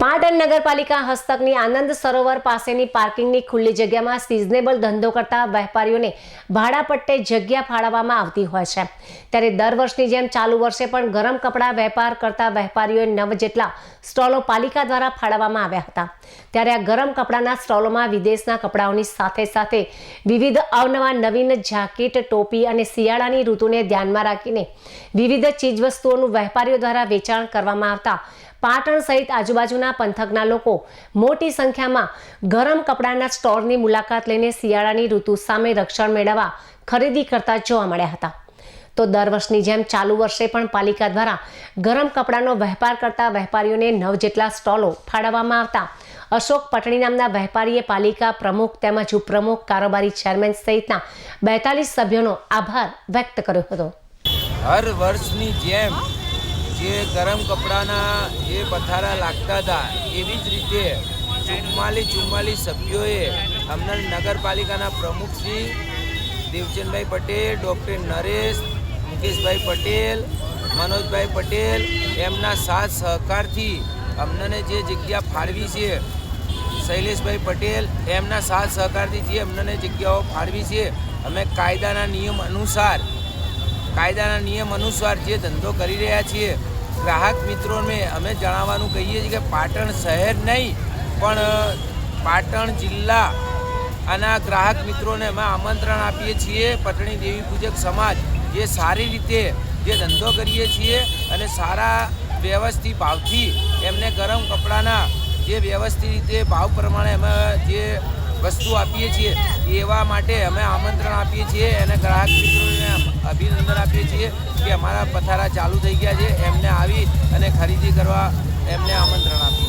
પાટણ નગરપાલિકા હસ્તકની આનંદ સરોવર પાસેની પાર્કિંગની ખુલ્લી જગ્યામાં સિઝનેબલ ધંધો કરતા વેપારીઓને ભાડા પટ્ટે જગ્યા ફાળવવામાં આવતી હોય છે. ત્યારે દર વર્ષની જેમ ચાલુ વર્ષે પણ ગરમ કપડાં વેપાર કરતા વેપારીઓએ નવ જેટલા સ્ટોલો પાલિકા દ્વારા ફાળવવામાં આવ્યા હતા. ત્યારે આ ગરમ કપડાના સ્ટોલોમાં વિદેશના કપડાઓની સાથે સાથે વિવિધ અવનવા નવીન જાકેટ, ટોપી અને શિયાળાની ઋતુને ધ્યાનમાં રાખીને વિવિધ ચીજવસ્તુઓનું વેપારીઓ દ્વારા વેચાણ કરવામાં આવતા પાટણ સહિત આજુબાજુના પંથકના લોકો મોટી સંખ્યામાં ગરમ કપડાના સ્ટોરની મુલાકાત લઈને શિયાળાની ઋતુ સામે રક્ષણ મેળવવા ખરીદી કરતા જોવા મળ્યા હતા. તો દર વર્ષની જેમ ચાલુ વર્ષે પણ પાલિકા દ્વારા ગરમ કપડાનો વેપાર કરતા વેપારીઓને નવ જેટલા સ્ટોલો ફાળવવામાં આવતા અશોક પટણી નામના વેપારીએ પાલિકા પ્રમુખ તેમજ ઉપપ્રમુખ કારોબારી ચેરમેન સહિતના બેતાલીસ સભ્યોનો આભાર વ્યક્ત કર્યો હતો. હર વર્ષની જેમ જે ગરમ કપડાના જે પથારા લાગતા હતા, એવી જ રીતે ચુમ્માલીસ ચુમ્માલીસ સભ્યોએ અમને નગરપાલિકાના પ્રમુખ શ્રી દેવચંદભાઈ પટેલ, ડૉક્ટર નરેશ, મુકેશભાઈ પટેલ, મનોજભાઈ પટેલ એમના સાથ સહકારથી અમને જે જગ્યા ફાળવી છે, શૈલેષભાઈ પટેલ એમના સાથ સહકારથી જે અમને જગ્યાઓ ફાળવી છે, અમે કાયદાના નિયમ અનુસાર કાયદાના નિયમ અનુસાર જે ધંધો કરી રહ્યા છીએ, ગ્રાહક મિત્રોને અમે જણાવવાનું કહીએ છીએ કે પાટણ શહેર નહીં, પણ પાટણ જિલ્લા આના ગ્રાહક મિત્રોને અમે આમંત્રણ આપીએ છીએ, પટણી દેવી પૂજક સમાજ, જે સારી રીતે જે ધંધો કરીએ છીએ અને સારા વ્યવસ્થિત ભાવથી એમને ગરમ કપડાના જે વ્યવસ્થિત રીતે ભાવ પ્રમાણે અમે જે વસ્તુ આપીએ છીએ, એવા માટે અમે આમંત્રણ આપીએ છીએ અને ગ્રાહક મિત્રોને અભિનંદન આપીએ છીએ કે અમારા પથારા ચાલુ થઈ ગયા છે, એમને આવી અને ખરીદી કરવા એમને આમંત્રણ આપીએ